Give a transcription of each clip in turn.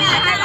I'm like,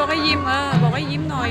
บอกให้ยิ้มเออบอกให้ยิ้มหน่อย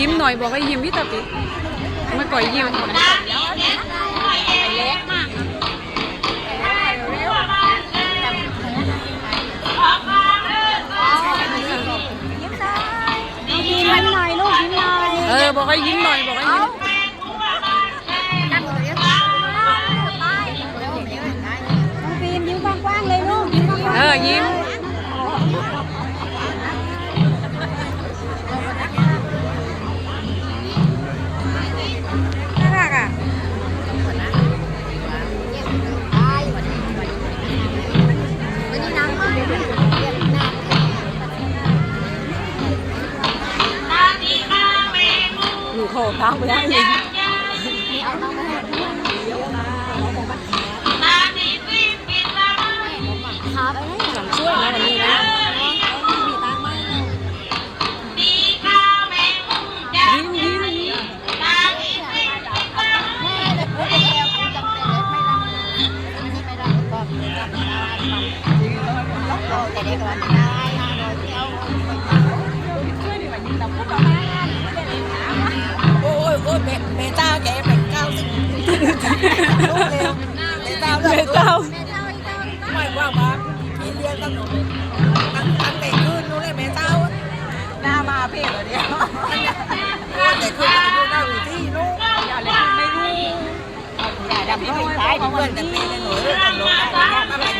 ยิ้มหน่อยบอกให้ยิ้มพี่ตะปิไมาก่อยยิ้มเล็กมากยิ้มหน่อยลูกยิ้มหน้อยเออบอกให้ยิ้มหน่อยบอกให้ยิ้มเออยิ้ม หน้าไปได้เลยนี่เอาน้อไป เพลงเหยอเนี่ยแคืออยู่หน้าอู่ที่ลูกอย่าเลยไม่รู้อย่าดับด้วยสายเพื่อนแต่ตีเลยหนูเรื่องตลกอะไร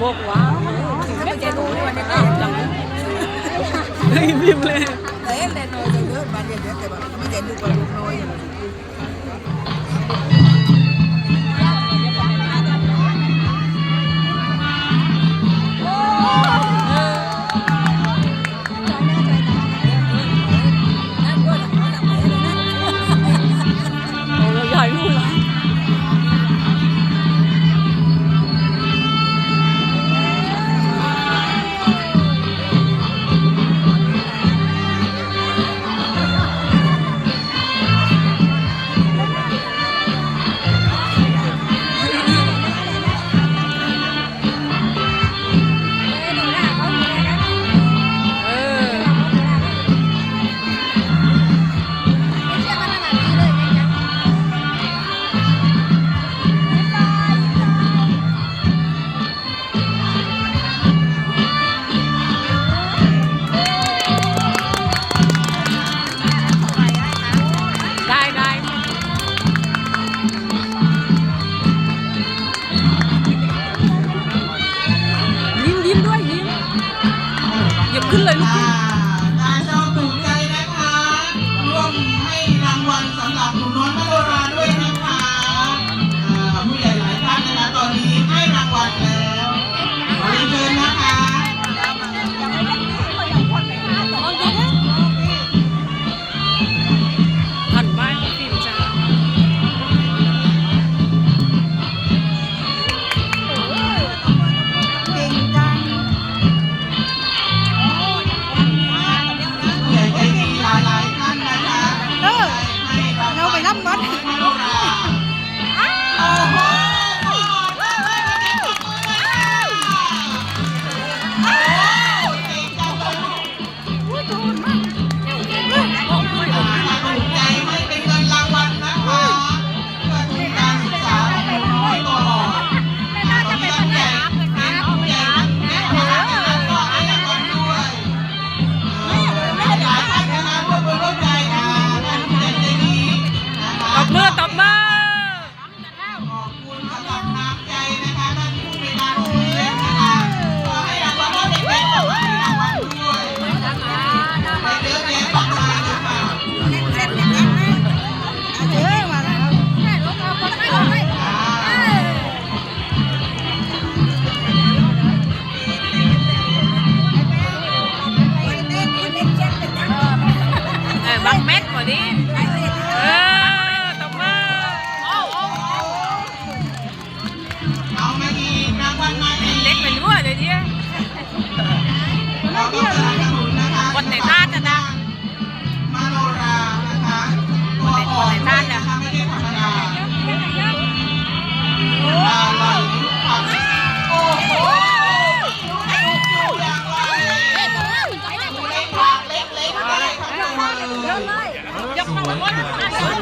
บกว้าวไม่เจอดูวันนี้จังเลยพิมพ์เลยเฮ้ยเล่นน้อยเยอะบ้านเยอะแต่แบบไม่เจอดูกับลูกน้อย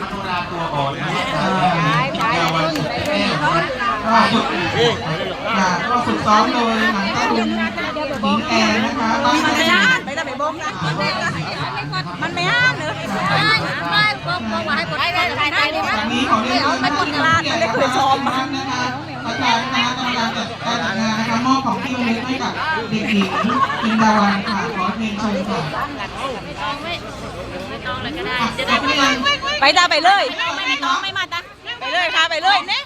มโนราตัวอ่อนนะครับก็ฝึกซ้อมโดยหนังตะลุงหญิงแอร์นะคะบ้านมันไม่อ่านไปแต่ไปบงนะมันไม่อ่านเลยอ่านไม่บงบไมาให้กดไปได้ไปได้เลไนะเอาไปกดไระดาษไม่ได้คุไซ้อมนะคไปรไธานคณไกรรมการจัดการจัดงานไะคะมอบของที่ระลึกไห้กับได็กหญิงจินดไวันค่ะขอเไลงชมค่ะไม่ต้อไเลยก็ได้จะได้ไม่ ไปตาไปเลย ไม่ต้องไม่มาไปเลยค่ะไปเลยเนี่ย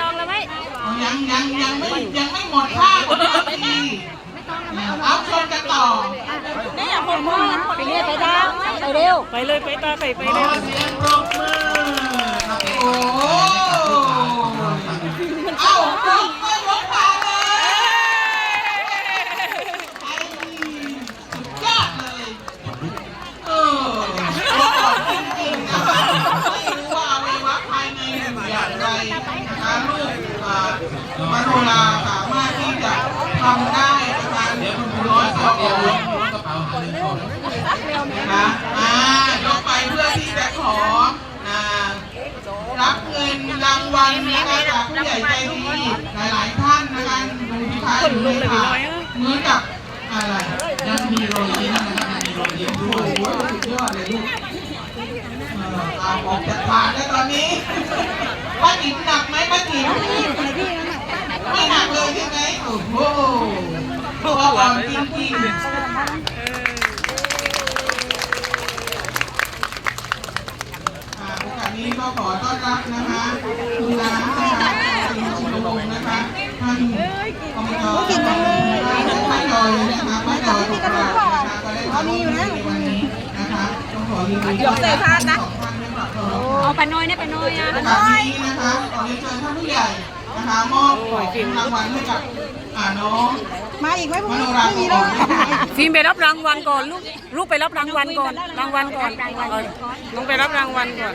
ต้องแล้วไหมยังยังยังไม่ยังไม่หมดค่าทีเอาชมกันต่อเนี่ยผมว่าไปเรียกไปดาวไปเร็ว ไปเลยไปตาไปไปขเลอยเสียงปรบมือโอ้โหเอาปรบมือหลวงตาเลยไอ้สุดยอดเลย เออจริงๆนะไม่รู้ว่าอวัยวะภายในอยู่อย่างไรนะคะลูกอ่ามโนราสามารถที่จะทำได้ประมาณคุณร้อยสองนะอ่ายกไปเพื่อที่จะขออ่ารับเงินราง วัลนะคะจากผู้ใหญ่ใจดีหลายๆท่านนะคะดูที่ท้ายมือค่ะเหมือนกับอะไรยังมีรอยยิ้มนะครับยังมีรอยยิ้มด้วยโอ้โหสุดยอดเลยลูกเอาออกจากปากแล้วตอนนี้ป้าจิ๋มหนักไหมป้าจิ๋มไม่หนักเลยใช่ไหมโอ้โหตัวอ่อนจริงๆอ่ นี้ก็ขอต้อนรับนะคะคุณน้ำนะคะคุณชินวงศ์นะคะท่านอบจป้าจอยนะคะป้าจอยของเรานะคะก็ได้มาร่วมในวันนี้นะคะต้องขอยินดีด้วยทั้งสองท่านด้วยค่ะเอาไปน้อยเนี่ยไปน้อยอะโอกาสนี้นะคะขอเรียนเชิญท่านผู้ใหญ่ นะคะมอบของรางวัลให้กับอ่าน้องมาอีกไหมพวกมโนนี้ราไม่ขมีองแล้วเรานะคะฟิล์มไปรับรางวัลก่อนลูกลูกไปรับรางวัลก่อนรางวัลก่อนเออน้องไปรับรางวัลก่อน